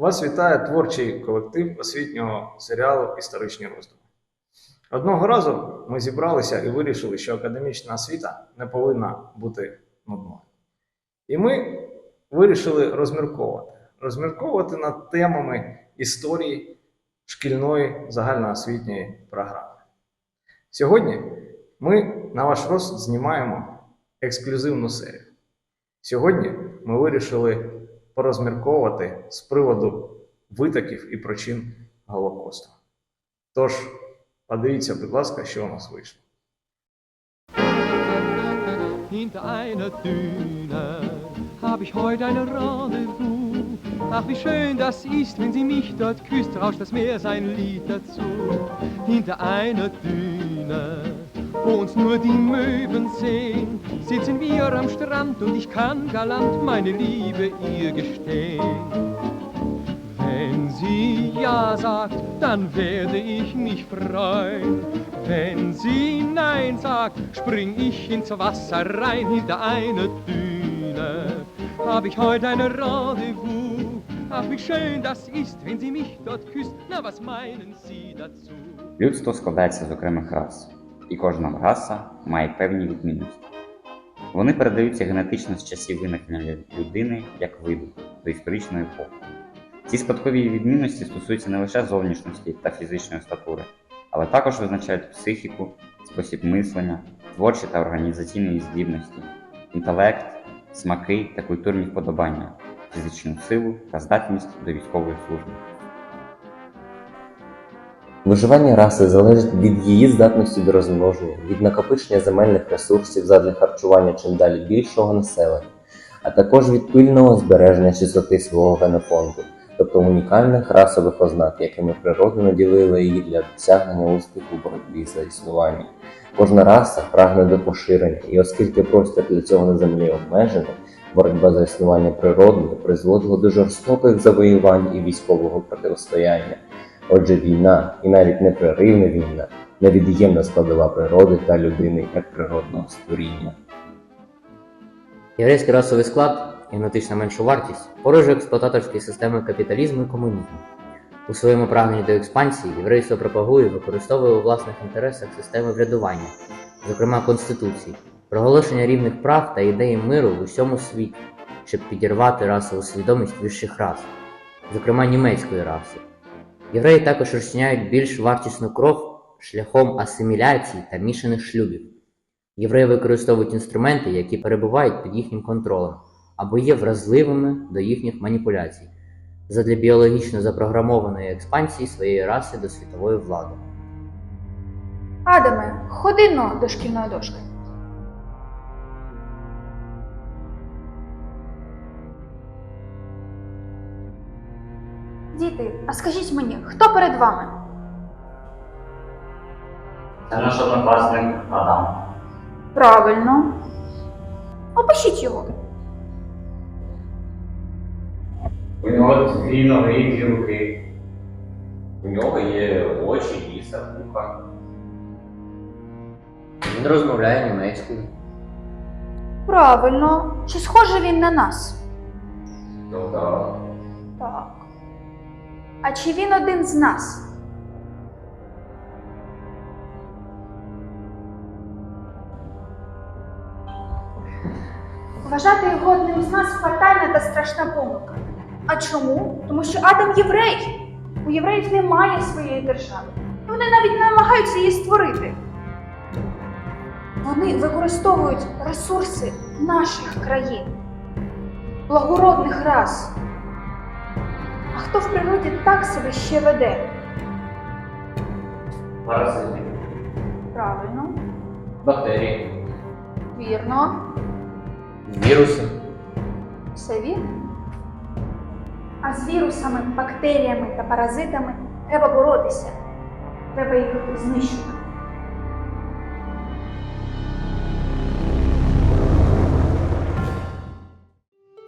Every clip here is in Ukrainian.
Вас вітає творчий колектив освітнього серіалу Історичні роздуми. Одного разу ми зібралися і вирішили, що академічна освіта не повинна бути нудною. І ми вирішили розмірковувати. Розмірковувати над темами історії шкільної загальноосвітньої програми. Сьогодні ми на ваш розсуд знімаємо ексклюзивну серію. Сьогодні ми вирішили порозмірковувати з приводу витоків і причин Голокосту. Тож, подивіться, будь ласка, що у нас вийшло. Hinter einer Düne hab ich heute ein Rendezvous. Ach, wie schön das ist, wenn sie mich dort küsst, rauscht das Meer sein Lied dazu. Hinter einer Düne, wo uns nur die Möwen sehen, sitzen wir am Strand und ich kann galant meine Liebe ihr gestehen. Wenn sie Ja sagt, dann werde ich mich freuen. Wenn sie Nein sagt, spring ich ins Wasser rein. Hinter einer Düne hab ich heute ein Rendezvous. Ach, wie schön das ist, wenn sie mich dort küsst. Na, was meinen Sie dazu? Людство складається з окремих рас, І кожна раса має певні відмінності. Вони передаються генетично з часів виникнення людини як виду до історичної епохи. Ці спадкові відмінності стосуються не лише зовнішності та фізичної статури, але також визначають психіку, спосіб мислення, творчі та організаційні здібності, інтелект, смаки та культурні вподобання, фізичну силу та здатність до військової служби. Виживання раси залежить від її здатності до розмноження, від накопичення земельних ресурсів задля харчування чим далі більшого населення, а також від пильного збереження чистоти свого генофонду, тобто унікальних расових ознак, якими природа наділила її для досягнення успіху в боротьбі за існування. Кожна раса прагне до поширення, і оскільки простір для цього на землі обмежений, боротьба за існування природою призводила до жорстоких завоювань і військового протистояння. Отже, війна, і навіть непреривна війна, невід'ємна складова природи та людини як природного створіння. Єврейський расовий склад, генетична меншовартість, породжує експлуататорські системи капіталізму і комунізму. У своєму прагненні до експансії єврейство пропагує і використовує у власних інтересах системи врядування, зокрема Конституції, проголошення рівних прав та ідеї миру в усьому світі, щоб підірвати расову свідомість вищих рас, зокрема німецької раси. Євреї також розчиняють більш вартісну кров шляхом асиміляції та мішаних шлюбів. Євреї використовують інструменти, які перебувають під їхнім контролем або є вразливими до їхніх маніпуляцій задля біологічно запрограмованої експансії своєї раси до світової влади. Адаме, ходи до шкільної дошки. Діти, а скажіть мені, хто перед вами? Це наш однокласник Адам. Правильно. Опишіть його. У нього дві ноги і дві руки. У нього є очі, ніса, вуха. Він розмовляє німецькою. Правильно. Чи схожий він на нас? Ну так. Так. А чи він один з нас? Вважати його одним з нас фатальна та страшна помилка. А чому? Тому що Адам єврей. У євреїв немає своєї держави. І вони навіть не намагаються її створити. Вони використовують ресурси наших країн, благородних рас. А хто в природі так себе ще веде? Паразити. Правильно, Бактерії. вірно, Віруси. все вірно. А з вірусами, бактеріями та паразитами треба боротися. Треба їх знищувати.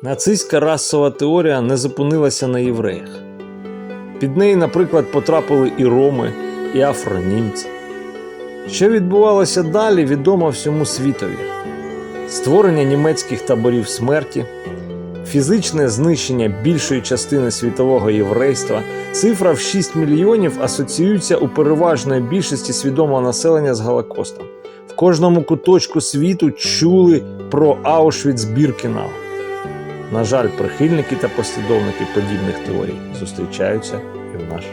Нацистська расова теорія не зупинилася на євреях. Під неї, наприклад, потрапили і роми, і афронімці. Що відбувалося далі, відомо всьому світові: створення німецьких таборів смерті, фізичне знищення більшої частини світового єврейства, цифра в 6 мільйонів асоціюється у переважної більшості свідомого населення з Голокостом. В кожному куточку світу чули про Аушвіц-Біркінау. На жаль, прихильники та послідовники подібних теорій зустрічаються і в наш